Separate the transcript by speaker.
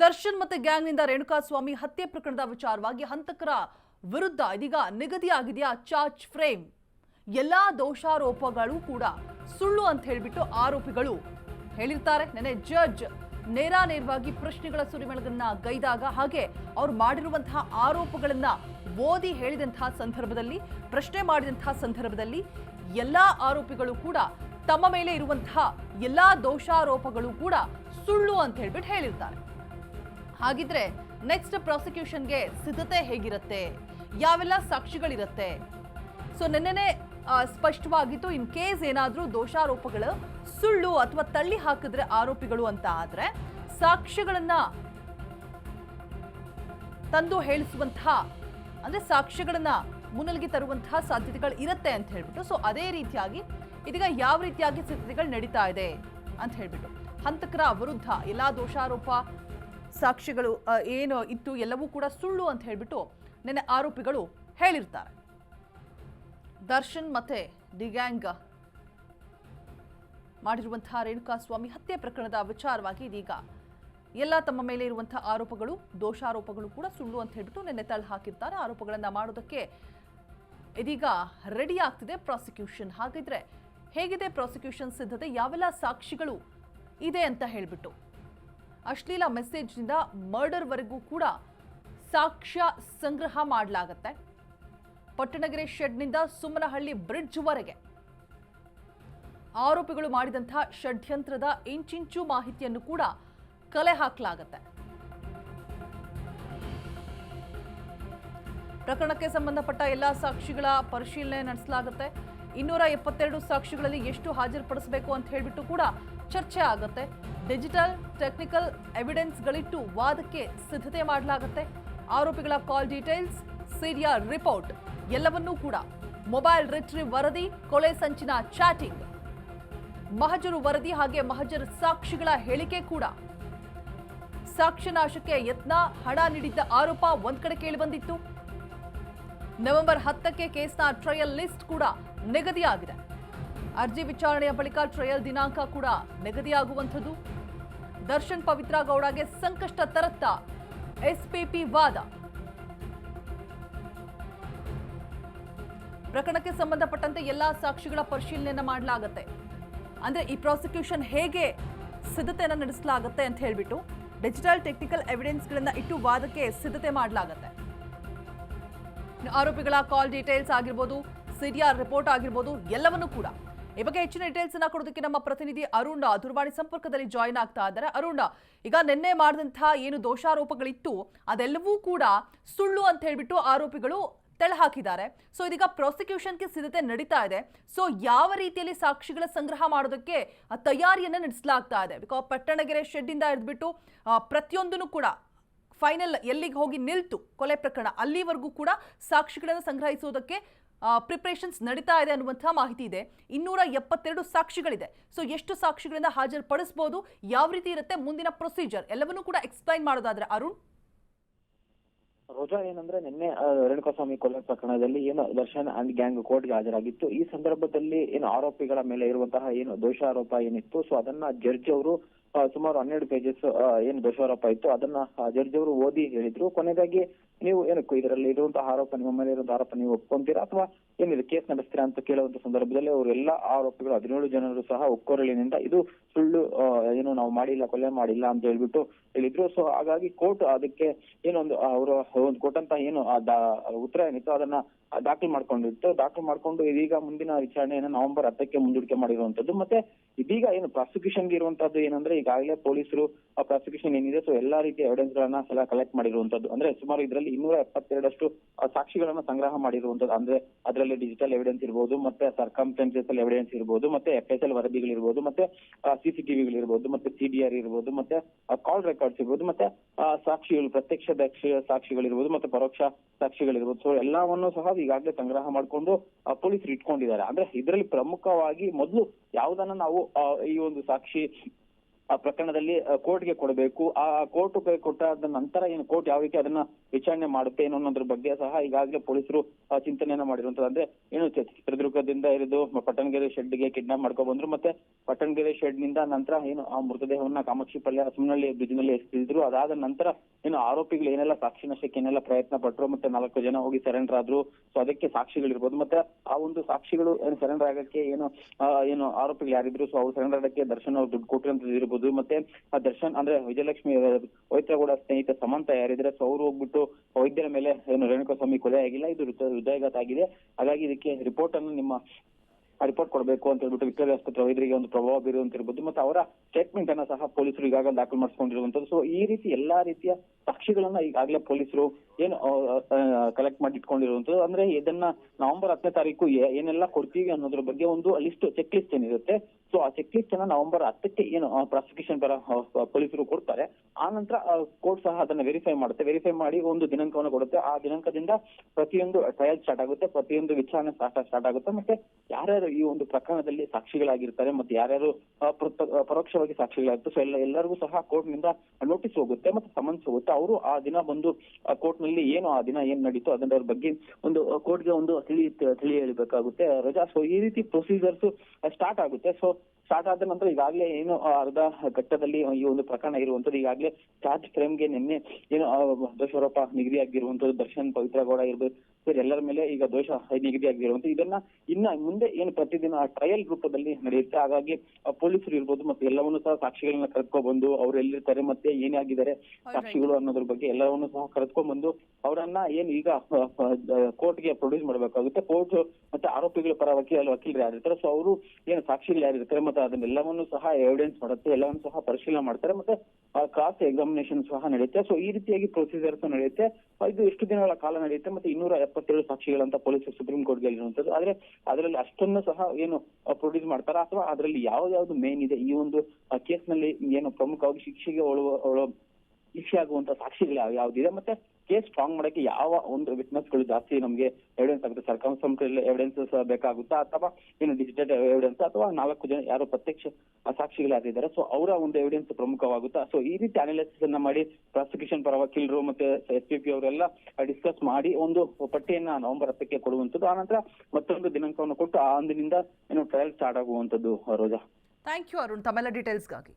Speaker 1: ದರ್ಶನ್ ಮತ್ತೆ ಗ್ಯಾಂಗ್ನಿಂದ ರೇಣುಕಾಸ್ವಾಮಿ ಹತ್ಯೆ ಪ್ರಕರಣದ ವಿಚಾರವಾಗಿ ಹಂತಕರ ವಿರುದ್ಧ ಇದೀಗ ನಿಗದಿಯಾಗಿದೆಯಾ ಚಾರ್ಜ್ ಫ್ರೇಮ್? ಎಲ್ಲಾ ದೋಷಾರೋಪಗಳು ಕೂಡ ಸುಳ್ಳು ಅಂತ ಹೇಳಿಬಿಟ್ಟು ಆರೋಪಿಗಳು ಹೇಳಿರ್ತಾರೆ. ನೆನೆ ಜಡ್ಜ್ ನೇರ ನೇರವಾಗಿ ಪ್ರಶ್ನೆಗಳ ಸುರಿಮಳಗನ್ನ ಗೈದಾಗ ಹಾಗೆ ಅವ್ರು ಮಾಡಿರುವಂತಹ ಆರೋಪಗಳನ್ನ ಓದಿ ಹೇಳಿದಂತಹ ಸಂದರ್ಭದಲ್ಲಿ, ಪ್ರಶ್ನೆ ಮಾಡಿದಂತಹ ಸಂದರ್ಭದಲ್ಲಿ ಎಲ್ಲಾ ಆರೋಪಿಗಳು ಕೂಡ ತಮ್ಮ ಮೇಲೆ ಇರುವಂತಹ ಎಲ್ಲಾ ದೋಷಾರೋಪಗಳು ಕೂಡ ಸುಳ್ಳು ಅಂತ ಹೇಳ್ಬಿಟ್ಟು ಹೇಳಿರ್ತಾರೆ. ಹಾಗಿದ್ರೆ ನೆಕ್ಸ್ಟ್ ಪ್ರಾಸಿಕ್ಯೂಷನ್ಗೆ ಸಿದ್ಧತೆ ಹೇಗಿರುತ್ತೆ? ಯಾವೆಲ್ಲ ಸಾಕ್ಷಿಗಳಿರುತ್ತೆ? ಸೊ ನಿನ್ನೆನೆ ಸ್ಪಷ್ಟವಾಗಿತ್ತು ಇನ್ ಕೇಸ್ ಏನಾದರೂ ದೋಷಾರೋಪಗಳು, ಸುಳ್ಳು ಅಥವಾ ತಳ್ಳಿ ಹಾಕಿದ್ರೆ ಆರೋಪಿಗಳು ಅಂತ ಆದ್ರೆ, ಸಾಕ್ಷ್ಯಗಳನ್ನ ತಂದು ಹೇಳಿಸುವಂತಹ, ಅಂದ್ರೆ ಸಾಕ್ಷ್ಯಗಳನ್ನ ಮುನ್ನೆಲೆಗೆ ತರುವಂತಹ ಸಾಧ್ಯತೆಗಳು ಇರುತ್ತೆ ಅಂತ ಹೇಳ್ಬಿಟ್ಟು ಸೊ ಅದೇ ರೀತಿಯಾಗಿ ಇದೀಗ ಯಾವ ರೀತಿಯಾಗಿ ಸಿದ್ಧತೆಗಳು ನಡೀತಾ ಇದೆ ಅಂತ ಹೇಳ್ಬಿಟ್ಟು, ಹಂತಕರ ವಿರುದ್ಧ ಎಲ್ಲಾ ದೋಷಾರೋಪ ಸಾಕ್ಷ್ಯಗಳು ಆ, ಏನು ಇತ್ತು ಎಲ್ಲವೂ ಕೂಡ ಸುಳ್ಳು ಅಂತ ಹೇಳಿಬಿಟ್ಟು ನಿನ್ನೆ ಆರೋಪಿಗಳು ಹೇಳಿರ್ತಾರೆ. ದರ್ಶನ್ ಮತ್ತೆ ಡಿಗ್ಯಾಂಗ್ ಮಾಡಿರುವಂತಹ ರೇಣುಕಾಸ್ವಾಮಿ ಹತ್ಯೆ ಪ್ರಕರಣದ ವಿಚಾರವಾಗಿ ಇದೀಗ ಎಲ್ಲ ತಮ್ಮ ಮೇಲೆ ಇರುವಂತಹ ಆರೋಪಗಳು ದೋಷಾರೋಪಗಳು ಕೂಡ ಸುಳ್ಳು ಅಂತ ಹೇಳ್ಬಿಟ್ಟು ನಿನ್ನೆ ತಳ್ಳಿ ಹಾಕಿರ್ತಾರೆ. ಆರೋಪಗಳನ್ನು ಮಾಡೋದಕ್ಕೆ ಇದೀಗ ರೆಡಿ ಆಗ್ತಿದೆ ಪ್ರಾಸಿಕ್ಯೂಷನ್ ಹಾಗಿದ್ರೆ ಹೇಗಿದೆ ಪ್ರಾಸಿಕ್ಯೂಷನ್ ಸಿದ್ಧತೆ? ಯಾವೆಲ್ಲ ಸಾಕ್ಷಿಗಳು ಇದೆ ಅಂತ ಹೇಳ್ಬಿಟ್ಟು. ಅಶ್ಲೀಲ ಮೆಸೇಜ್ನಿಂದ ಮರ್ಡರ್ವರೆಗೂ ಕೂಡ ಸಾಕ್ಷ್ಯ ಸಂಗ್ರಹ ಮಾಡಲಾಗತ್ತೆ. ಪಟ್ಟಣಗೆರೆ ಶೆಡ್ನಿಂದ ಸುಮ್ಮನಹಳ್ಳಿ ಬ್ರಿಡ್ಜ್ವರೆಗೆ ಆರೋಪಿಗಳು ಮಾಡಿದಂತಹ ಷಡ್ಯಂತ್ರದ ಇಂಚಿಂಚು ಮಾಹಿತಿಯನ್ನು ಕೂಡ ಕಲೆ ಹಾಕಲಾಗತ್ತೆ. ಪ್ರಕರಣಕ್ಕೆ ಸಂಬಂಧಪಟ್ಟ ಎಲ್ಲ ಸಾಕ್ಷಿಗಳ ಪರಿಶೀಲನೆ ನಡೆಸಲಾಗುತ್ತೆ. ಇನ್ನೂರ ಎಪ್ಪತ್ತೆರಡು ಸಾಕ್ಷಿಗಳಲ್ಲಿ ಎಷ್ಟು ಹಾಜರುಪಡಿಸಬೇಕು ಅಂತ ಹೇಳಿಬಿಟ್ಟು ಕೂಡ ಚರ್ಚೆ ಆಗುತ್ತೆ. ಡಿಜಿಟಲ್ ಟೆಕ್ನಿಕಲ್ ಎವಿಡೆನ್ಸ್ಗಳಿಟ್ಟು ವಾದಕ್ಕೆ ಸಿದ್ಧತೆ ಮಾಡಲಾಗುತ್ತೆ. ಆರೋಪಿಗಳ ಕಾಲ್ ಡೀಟೇಲ್ಸ್ ಸಿಡಿಯ ರಿಪೋರ್ಟ್ ಎಲ್ಲವನ್ನೂ ಕೂಡ. ಮೊಬೈಲ್ ರಿಟ್ರಿ ವರದಿ, ಕೊಲೆ ಸಂಚಿನ ಚಾಟಿಂಗ್ ಮಹಜರು ವರದಿ ಹಾಗೆ ಮಹಜರ್ ಸಾಕ್ಷಿಗಳ ಹೇಳಿಕೆ ಕೂಡ. ಸಾಕ್ಷ್ಯನಾಶಕ್ಕೆ ಯತ್ನ, ಹಣ ನೀಡಿದ್ದ ಆರೋಪ ಒಂದ್ ಕಡೆ ಕೇಳಿಬಂದಿತ್ತು ನವೆಂಬರ್ ಹತ್ತಕ್ಕೆ ಕೇಸ್ನ ಟ್ರಯಲ್ ಲಿಸ್ಟ್ ಕೂಡ ನಿಗದಿಯಾಗಿದೆ. ಅರ್ಜಿ ವಿಚಾರಣೆಯ ಬಳಿಕ ಟ್ರಯಲ್ ದಿನಾಂಕ ಕೂಡ ನಿಗದಿಯಾಗುವಂಥದ್ದು. ದರ್ಶನ್ ಪವಿತ್ರ ಗೌಡಗೆ ಸಂಕಷ್ಟ ತರತ್ತ ಎಸ್ಪಿಪಿ ವಾದ. ಪ್ರಕರಣಕ್ಕೆ ಸಂಬಂಧಪಟ್ಟಂತೆ ಎಲ್ಲಾ ಸಾಕ್ಷಿಗಳ ಪರಿಶೀಲನೆಯನ್ನ ಮಾಡಲಾಗುತ್ತೆ. ಅಂದ್ರೆ ಈ ಪ್ರಾಸಿಕ್ಯೂಷನ್ ಹೇಗೆ ಸಿದ್ಧತೆಯನ್ನು ನಡೆಸಲಾಗುತ್ತೆ ಅಂತ ಹೇಳ್ಬಿಟ್ಟು ಡಿಜಿಟಲ್ ಟೆಕ್ನಿಕಲ್ ಎವಿಡೆನ್ಸ್ಗಳನ್ನ ಇಟ್ಟು ವಾದಕ್ಕೆ ಸಿದ್ಧತೆ ಮಾಡಲಾಗುತ್ತೆ. ಆರೋಪಿಗಳ ಕಾಲ್ ಡೀಟೇಲ್ಸ್ ಆಗಿರ್ಬೋದು, ಸಿಡಿಆರ್ ರಿಪೋರ್ಟ್ ಆಗಿರ್ಬೋದು, ಎಲ್ಲವನ್ನೂ ಕೂಡ. ಈ ಬಗ್ಗೆ ಹೆಚ್ಚಿನ ಡೀಟೇಲ್ಸ್ ಅನ್ನ ಕೊಡೋದಕ್ಕೆ ನಮ್ಮ ಪ್ರತಿನಿಧಿ ಅರುಣ ದೂರವಾಣಿ ಸಂಪರ್ಕದಲ್ಲಿ ಜಾಯಿನ್ ಆಗ್ತಾ ಇದ್ದಾರೆ. ಅರುಣ, ಈಗ ನಿನ್ನೆ ಮಾಡಿದಂತಹ ಏನು ದೋಷಾರೋಪಗಳಿತ್ತು, ಅದೆಲ್ಲವೂ ಕೂಡ ಸುಳ್ಳು ಅಂತ ಹೇಳ್ಬಿಟ್ಟು ಆರೋಪಿಗಳು ತೆಳ ಹಾಕಿದ್ದಾರೆ. ಸೊ ಇದೀಗ ಪ್ರಾಸಿಕ್ಯೂಷನ್ಗೆ ಸಿದ್ಧತೆ ನಡೀತಾ ಇದೆ. ಸೊ ಯಾವ ರೀತಿಯಲ್ಲಿ ಸಾಕ್ಷಿಗಳ ಸಂಗ್ರಹ ಮಾಡೋದಕ್ಕೆ ತಯಾರಿಯನ್ನು ನಡೆಸಲಾಗ್ತಾ ಇದೆ. ಬಿಕಾಸ್ ಪಟ್ಟಣಗೆರೆ ಶೆಡ್ ಇಂದ ಹಿಡಿದ್ಬಿಟ್ಟು ಪ್ರತಿಯೊಂದನ್ನು ಕೂಡ ಫೈನಲ್ ಎಲ್ಲಿಗೆ ಹೋಗಿ ನಿಲ್ತು ಕೊಲೆ ಪ್ರಕರಣ? ಅಲ್ಲಿವರೆಗೂ ಕೂಡ ಸಾಕ್ಷಿಗಳನ್ನು ಸಂಗ್ರಹಿಸುವುದಕ್ಕೆ ಪ್ರಿಪ್ರೇಷನ್ಸ್ ನಡೀತಾ ಇದೆ ಅನ್ನುವಂತಹ ಮಾಹಿತಿ ಇದೆ. ಇನ್ನೂರ ಎಪ್ಪತ್ತೆರಡು ಸಾಕ್ಷಿಗಳಿದೆ. ಸೊ ಎಷ್ಟು ಸಾಕ್ಷಿಗಳಿಂದ ಹಾಜರುಪಡಿಸಬಹುದು ಯಾವ ರೀತಿ ಇರುತ್ತೆ? ಮುಂದಿನ ಪ್ರೊಸೀಜರ್ ಎಲ್ಲವನ್ನೂ ಕೂಡ ಎಕ್ಸ್ಪ್ಲೈನ್ ಮಾಡೋದಾದ್ರೆ ಅರುಣ್.
Speaker 2: ರೋಜಾ, ಏನಂದ್ರೆ ನಿನ್ನೆ ರೇಣುಕಾಸ್ವಾಮಿ ಕೊಲೆ ಪ್ರಕರಣದಲ್ಲಿ ಏನು ದರ್ಶನ್ ಅಂಡ್ ಗ್ಯಾಂಗ್ ಕೋರ್ಟ್ಗೆ ಹಾಜರಾಗಿತ್ತು. ಈ ಸಂದರ್ಭದಲ್ಲಿ ಏನು ಆರೋಪಿಗಳ ಮೇಲೆ ಇರುವಂತಹ ಏನು ದೋಷಾರೋಪ ಏನಿತ್ತು ಸೊ ಅದನ್ನ ಜಡ್ಜ್ ಅವರು ಸುಮಾರು ಹನ್ನೆರಡು ಪೇಜಸ್ ಏನು ದೋಷಾರೋಪ ಇತ್ತು, ಅದನ್ನ ಜಡ್ಜ್ ಅವರು ಓದಿ ಹೇಳಿದ್ರು. ಕೊನೆಯದಾಗಿ ನೀವು ಏನಕ್ಕೂ ಇದರಲ್ಲಿ ಇರುವಂತಹ ಆರೋಪ, ನಿಮ್ಮ ಮೇಲೆ ಇರುವಂತಹ ಆರೋಪ ನೀವು ಒಪ್ಕೊಂತೀರಾ ಅಥವಾ ಏನಿದೆ? ಕೇಸ್ ನಡೆಸ್ತೀರಾ ಅಂತ ಕೇಳುವಂತ ಸಂದರ್ಭದಲ್ಲಿ ಅವರು ಎಲ್ಲಾ ಆರೋಪಿಗಳು ಹದಿನೇಳು ಜನರು ಸಹ ಒಕ್ಕೊರಳಿನಿಂದ ಇದು ಸುಳ್ಳು ಏನು ನಾವು ಮಾಡಿಲ್ಲ, ಕೊಲೆ ಮಾಡಿಲ್ಲ ಅಂತ ಹೇಳ್ಬಿಟ್ಟು ಹೇಳಿದ್ರು. ಸೊ ಹಾಗಾಗಿ ಕೋರ್ಟ್ ಅದಕ್ಕೆ ಏನೊಂದು ಅವರು ಒಂದು ಕೊಟ್ಟಂತ ಏನು ಉತ್ತರ ಏನಿತ್ತು ಅದನ್ನ ದಾಖಲು ಮಾಡ್ಕೊಂಡಿತ್ತು. ದಾಖಲು ಮಾಡ್ಕೊಂಡು ಇದೀಗ ಮುಂದಿನ ವಿಚಾರಣೆಯನ್ನು ನವೆಂಬರ್ ಹತ್ತಕ್ಕೆ ಮುಂದೂಡಿಕೆ ಮಾಡಿರುವಂತದ್ದು. ಮತ್ತೆ ಇದೀಗ ಏನು ಪ್ರಾಸಿಕ್ಯೂಷನ್ಗೆ ಇರುವಂತದ್ದು ಏನಂದ್ರೆ ಈಗಾಗಲೇ ಪೊಲೀಸರು ಪ್ರಾಸಿಕ್ಯೂಷನ್ ಏನಿದೆ ಸೊ ಎಲ್ಲಾ ರೀತಿಯ ಎವಿಡೆನ್ಸ್ ಗಳನ್ನ ಎಲ್ಲ ಕಲೆಕ್ಟ್ ಮಾಡಿರುವಂತದ್ದು ಅಂದ್ರೆ ಸುಮಾರು ಇದರಲ್ಲಿ ಇನ್ನೂರ ಎಪ್ಪತ್ತೆರಡಷ್ಟು ಸಾಕ್ಷಿಗಳನ್ನ ಸಂಗ್ರಹ ಮಾಡಿರುವಂತದ್ದು ಅಂದ್ರೆ ಅದರಲ್ಲಿ ಡಿಜಿಟಲ್ ಎವಿಡೆನ್ಸ್ ಇರ್ಬೋದು, ಮತ್ತೆ ಸರ್ಕಮ್ಸ್ಟೆನ್ಸಲ್ ಎವಿಡೆನ್ಸ್ ಇರ್ಬೋದು, ಮತ್ತೆ ಎಫ್ ಎಸ್ ಎಲ್ ವರದಿಗಳಿರ್ಬೋದು ಮತ್ತೆ ಸಿಸಿಟಿವಿಗಳಿರ್ಬೋದು ಮತ್ತೆ ಸಿಡಿಆರ್ ಇರ್ಬೋದು, ಮತ್ತೆ ಕಾಲ್ ರೆಕಾರ್ಡ್ಸ್ ಇರ್ಬೋದು, ಮತ್ತೆ ಸಾಕ್ಷಿಗಳು, ಪ್ರತ್ಯಕ್ಷ ಸಾಕ್ಷಿಗಳಿರ್ಬೋದು ಮತ್ತೆ ಪರೋಕ್ಷ ಸಾಕ್ಷಿಗಳಿರ್ಬೋದು ಸೊ ಎಲ್ಲವನ್ನು ಸಹ ಈಗಾಗಲೇ ಸಂಗ್ರಹ ಮಾಡಿಕೊಂಡು ಪೊಲೀಸರು ಇಟ್ಕೊಂಡಿದ್ದಾರೆ. ಅಂದ್ರೆ ಇದರಲ್ಲಿ ಪ್ರಮುಖವಾಗಿ ಮೊದಲು ಯಾವುದನ್ನ ನಾವು ಈ ಒಂದು ಸಾಕ್ಷಿ, ಆ, ಪ್ರಕರಣದಲ್ಲಿ ಕೋರ್ಟ್ಗೆ ಕೊಡಬೇಕು, ಆ ಕೋರ್ಟ್ ಕೊಟ್ಟಾದ ನಂತರ ಏನು ಕೋರ್ಟ್ ಯಾವ ರೀತಿ ಅದನ್ನ ವಿಚಾರಣೆ ಮಾಡುತ್ತೆ ಏನೋ ಅನ್ನೋದ್ರ ಬಗ್ಗೆ ಸಹ ಈಗಾಗಲೇ ಪೊಲೀಸರು ಚಿಂತನೆಯನ್ನ ಮಾಡಿರುವಂತದ್ದು. ಅಂದ್ರೆ ಏನು ಚಿತ್ರದುರ್ಗದಿಂದ ಹಿಡಿದು ಪಟ್ಟಣಗೆರೆ ಶೆಡ್ಗೆ ಕಿಡ್ನಾಪ್ ಮಾಡ್ಕೊ ಬಂದ್ರು, ಮತ್ತೆ ಪಟ್ಟಣಗೆರೆ ಶೆಡ್ನಿಂದ ನಂತರ ಏನು ಆ ಮೃತದೇಹವನ್ನ ಕಾಮಾಕ್ಷಿ ಪಲ್ಯ ಸುಮ್ಮನಳ್ಳಿ ಬ್ರಿಜ್ನಲ್ಲಿ ನಲ್ಲಿ ಎಸೆದಿದ್ರು. ಅದಾದ ನಂತರ ಏನು ಆರೋಪಿಗಳು ಏನೆಲ್ಲ ಸಾಕ್ಷಿ ನಷ್ಟಕ್ಕೆ ಏನೆಲ್ಲ ಪ್ರಯತ್ನ ಪಟ್ರು, ಮತ್ತೆ ನಾಲ್ಕು ಜನ ಹೋಗಿ ಸರೆಂಡರ್ ಆದ್ರು. ಸೊ ಅದಕ್ಕೆ ಸಾಕ್ಷಿಗಳಿರ್ಬೋದು. ಮತ್ತೆ ಆ ಒಂದು ಸಾಕ್ಷಿಗಳು ಏನು ಸರೆಂಡರ್ ಆಗಕ್ಕೆ ಏನು ಏನು ಆರೋಪಿಗಳು ಯಾರಿದ್ರು ಸೊ ಅವ್ರು ಸರೆಂಡರ್ ಆಗಕ್ಕೆ ದರ್ಶನ್ ಅವ್ರು ದುಡ್ಡು ಕೊಟ್ಟಿರೋಂಥದ್ದು ಇರ್ಬೋದು. ಮತ್ತೆ ಆ ದರ್ಶನ್ ಅಂದ್ರೆ ವಿಜಯಲಕ್ಷ್ಮಿ ವೈತ್ರಗೌಡ ಸ್ನೇಹಿತ ಸಮಂತ ಯಾರಿದ್ರೆ ಸೊ ಅವ್ರು ಹೋಗ್ಬಿಟ್ಟು ವೈದ್ಯರ ಮೇಲೆ ಏನು ರೇಣುಕಾಸ್ವಾಮಿ ಕೊಲೆ ಆಗಿಲ್ಲ, ಇದು ಹೃದಯ- ಹೃದಯಘಾತ ಆಗಿದೆ. ಹಾಗಾಗಿ ಇದಕ್ಕೆ ರಿಪೋರ್ಟ್ ಅನ್ನು ನಿಮ್ಮ ರಿಪೋರ್ಟ್ ಕೊಡಬೇಕು ಅಂತ ಹೇಳ್ಬಿಟ್ಟು ವಿಕ್ಟೋರಿಯಾ ಆಸ್ಪತ್ರೆ ವೈದ್ಯರಿಗೆ ಒಂದು ಪ್ರಭಾವ ಬೀರುವಂತ ಇರ್ಬೋದು ಮತ್ತೆ ಅವರ ಸ್ಟೇಟ್ಮೆಂಟ್ ಅನ್ನ ಸಹ ಪೊಲೀಸರು ಈಗಾಗಲೇ ದಾಖಲು ಮಾಡಿಸ್ಕೊಂಡಿರುವಂತದ್ದು ಸೊ ಈ ರೀತಿ ಎಲ್ಲಾ ರೀತಿಯ ಸಾಕ್ಷಿಗಳನ್ನ ಈಗಾಗಲೇ ಪೊಲೀಸರು ಏನು ಕಲೆಕ್ಟ್ ಮಾಡಿ ಇಟ್ಕೊಂಡಿರುವಂತದ್ದು ಅಂದ್ರೆ ಇದನ್ನ ನವೆಂಬರ್ ಹತ್ತನೇ ತಾರೀಕು ಏನೆಲ್ಲ ಕೊಡ್ತೀವಿ ಅನ್ನೋದ್ರ ಬಗ್ಗೆ ಒಂದು ಲಿಸ್ಟ್ ಚೆಕ್ ಲಿಸ್ಟ್ ಏನಿರುತ್ತೆ. ಸೊ ಆ ಚೆಕ್ ಲಿಸ್ಟ್ ಅನ್ನ ನವೆಂಬರ್ ಹತ್ತಕ್ಕೆ ಏನು ಪ್ರಾಸಿಕ್ಯೂಷನ್ ಪರ ಪೊಲೀಸರು ಕೊಡ್ತಾರೆ. ಆ ನಂತರ ಕೋರ್ಟ್ ಸಹ ಅದನ್ನ ವೆರಿಫೈ ಮಾಡುತ್ತೆ. ವೆರಿಫೈ ಮಾಡಿ ಒಂದು ದಿನಾಂಕವನ್ನು ಕೊಡುತ್ತೆ. ಆ ದಿನಾಂಕದಿಂದ ಪ್ರತಿಯೊಂದು ಟ್ರಯಲ್ ಸ್ಟಾರ್ಟ್ ಆಗುತ್ತೆ. ಪ್ರತಿಯೊಂದು ವಿಚಾರಣೆ ಸ್ಟಾರ್ಟ್ ಆಗುತ್ತೆ. ಮತ್ತೆ ಯಾರ್ಯಾರು ಈ ಒಂದು ಪ್ರಕರಣದಲ್ಲಿ ಸಾಕ್ಷಿಗಳಾಗಿರ್ತಾರೆ ಮತ್ತೆ ಯಾರ್ಯಾರು ಪರೋಕ್ಷವಾಗಿ ಸಾಕ್ಷಿಗಳಾಗಿರ್ತಾರೆ ಸೊ ಎಲ್ಲ, ಎಲ್ಲರಿಗೂ ಸಹ ಕೋರ್ಟ್ನಿಂದ ನೋಟಿಸ್ ಹೋಗುತ್ತೆ ಮತ್ತೆ ಸಮನ್ಸ್ ಹೋಗುತ್ತೆ. ಅವರು ಆ ದಿನ ಬಂದು ಕೋರ್ಟ್ನಲ್ಲಿ ಏನು ಆ ದಿನ ಏನ್ ನಡೀತು ಅದರ ಬಗ್ಗೆ ಒಂದು ಕೋರ್ಟ್ಗೆ ಒಂದು ತಿಳಿ ತಿಳಿ ಹೇಳಬೇಕಾಗುತ್ತೆ. ರಜಾ ಸೊ ಈ ರೀತಿ ಪ್ರೊಸೀಜರ್ಸ್ ಸ್ಟಾರ್ಟ್ ಆಗುತ್ತೆ. ಸೊ ಸ್ಟಾರ್ಟ್ ಆದ ನಂತರ ಈಗಾಗಲೇ ಏನು ಅರ್ಧ ಘಟ್ಟದಲ್ಲಿ ಈ ಒಂದು ಪ್ರಕರಣ ಇರುವಂತದ್ದು ಈಗಾಗಲೇ ಚಾರ್ಜ್ ಫ್ರೇಮ್ಗೆ ನಿನ್ನೆ ಏನು ದೋಷಾರೋಪ ನಿಗದಿ ಆಗಿರುವಂತದ್ದು ದರ್ಶನ್ ಪವಿತ್ರ ಗೌಡ ಇರ್ಬೋದು ಸರ್ ಎಲ್ಲರ ಮೇಲೆ ಈಗ ದೋಷ ನಿಗದಿ ಆಗಿರುವಂತದ್ದು ಇದನ್ನ ಇನ್ನ ಮುಂದೆ ಏನು ಪ್ರತಿದಿನ ಟ್ರಯಲ್ ರೂಪದಲ್ಲಿ ನಡೆಯುತ್ತೆ. ಹಾಗಾಗಿ ಆ, ಪೊಲೀಸರು ಇರ್ಬೋದು ಮತ್ತೆ ಎಲ್ಲವನ್ನು ಸಹ ಸಾಕ್ಷಿಗಳನ್ನ ಕರೆದುಕೊಂಡ್ ಬಂದು ಅವ್ರು ಎಲ್ಲಿರ್ತಾರೆ ಮತ್ತೆ ಏನಾಗಿದ್ದಾರೆ ಸಾಕ್ಷಿಗಳು ಅನ್ನೋದ್ರ ಬಗ್ಗೆ ಎಲ್ಲವನ್ನೂ ಸಹ ಕರೆದುಕೊಂಡ್ ಬಂದು ಅವರನ್ನ ಏನ್ ಈಗ ಕೋರ್ಟ್ಗೆ ಪ್ರೊಡ್ಯೂಸ್ ಮಾಡಬೇಕಾಗುತ್ತೆ. ಕೋರ್ಟ್ ಮತ್ತೆ ಆರೋಪಿಗಳ ಪರ ವಕೀಲ ವಕೀಲರು ಯಾರಿರ್ತಾರೆ ಸೊ ಅವರು ಏನು ಸಾಕ್ಷಿಗಳು ಯಾರಿರ್ತಾರೆ ಮತ್ತೆ ಅದನ್ನೆಲ್ಲವನ್ನು ಸಹ ಎವಿಡೆನ್ಸ್ ಮಾಡುತ್ತೆ ಎಲ್ಲವನ್ನು ಸಹ ಪರಿಶೀಲನೆ ಮಾಡ್ತಾರೆ ಮತ್ತೆ ಕ್ರಾಸ್ ಎಕ್ಸಾಮಿನೇಷನ್ ಸಹ ನಡೆಯುತ್ತೆ. ಸೊ ಈ ರೀತಿಯಾಗಿ ಪ್ರೊಸೀಜರ್ಸ್ ನಡೆಯುತ್ತೆ. ಆ, ಇದು ಎಷ್ಟು ದಿನಗಳ ಕಾಲ ನಡೆಯುತ್ತೆ ಮತ್ತೆ ಇನ್ನೂರ ಎಪ್ಪತ್ತೇಳು ಸಾಕ್ಷಿಗಳಂತ ಪೊಲೀಸ್ ಸುಪ್ರೀಂ ಕೋರ್ಟ್ಗೆ ಇರುವಂತದ್ದು ಆದ್ರೆ ಅದರಲ್ಲಿ ಅಷ್ಟನ್ನು ಸಹ ಏನು ಪ್ರೊಡ್ಯೂಸ್ ಮಾಡ್ತಾರ? ಅಥವಾ ಅದರಲ್ಲಿ ಯಾವ್ದು ಮೇನ್ ಇದೆ? ಈ ಒಂದು ಕೇಸ್ನಲ್ಲಿ ಏನು ಪ್ರಮುಖವಾಗಿ ಶಿಕ್ಷೆಗೆ ಒಳ ಶಿಕ್ಷೆ ಆಗುವಂತ ಸಾಕ್ಷಿಗಳು ಯಾವ, ಯಾವ್ದಿದೆ? ಮತ್ತೆ ಕೇಸ್ ಸ್ಟ್ರಾಂಗ್ ಮಾಡಕ್ಕೆ ಯಾವ ಒಂದು ವಿಟ್ನೆಸ್ಗಳು ಜಾಸ್ತಿ ನಮಗೆ ಎವಿಡೆನ್ಸ್ ಆಗುತ್ತೆ? ಸರ್ಕಮ್ಸ್ಟೆನ್ಷಿಯಲ್ ಎವಿಡೆನ್ಸಸ್ ಬೇಕಾಗುತ್ತಾ? ಅಥವಾ ಏನು ಡಿಜಿಟಲ್ ಎವಿಡೆನ್ಸ್ ಅಥವಾ ನಾಲ್ಕು ಜನ ಯಾರು ಪ್ರತ್ಯಕ್ಷ ಸಾಕ್ಷಿಗಳು ಸೊ ಅವರ ಒಂದು ಎವಿಡೆನ್ಸ್ ಪ್ರಮುಖವಾಗುತ್ತಾ? ಸೊ ಈ ರೀತಿ ಅನಾಲಿಸಿಸ್ ಅನ್ನ ಮಾಡಿ ಪ್ರಾಸಿಕ್ಯೂಷನ್ ಪರ ವಕೀಲರು ಮತ್ತೆ ಎಸ್ ಪಿ ಪಿ ಅವರೆಲ್ಲ ಡಿಸ್ಕಸ್ ಮಾಡಿ ಒಂದು ಪಟ್ಟಿಯನ್ನ ನವೆಂಬರ್ ಹತ್ತಕ್ಕೆ ಕೊಡುವಂತದ್ದು ಆನಂತರ ಮತ್ತೊಂದು ದಿನಾಂಕವನ್ನು ಕೊಟ್ಟು ಆ ಅಂದಿನಿಂದ ಏನು ಟ್ರಯಲ್ ಸ್ಟಾರ್ಟ್ ಆಗುವಂತದ್ದು ರೋಜಾ.
Speaker 1: ಥ್ಯಾಂಕ್ ಯು ಅರುಣ್ ತಮ್ಮೆಲ್ಲ ಡೀಟೇಲ್ಸ್ಗಾಗಿ